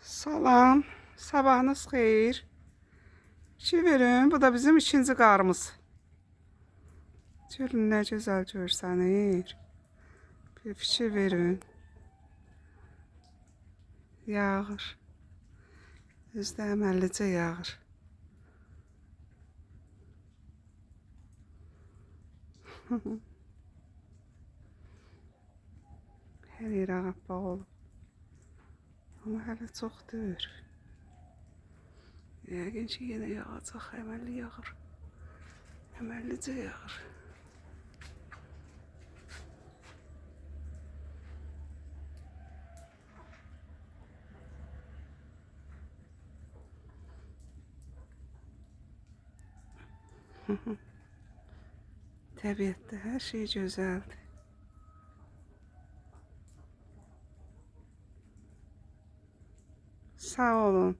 Salam, sabahınız xeyir. Çevirin, bu da bizim ikinci qarımız. Görün nə gözəl görsənir. Bir fikir verin. Yağır. Özdə əməllicə yağır. Hər yer ağappaq olub. Ama hələ çox deyil. Yəqin ki, yenə yağacaq, əməlli yağır. Əməllicə yağır. Təbiətdə hər şey gözəldir. Olun.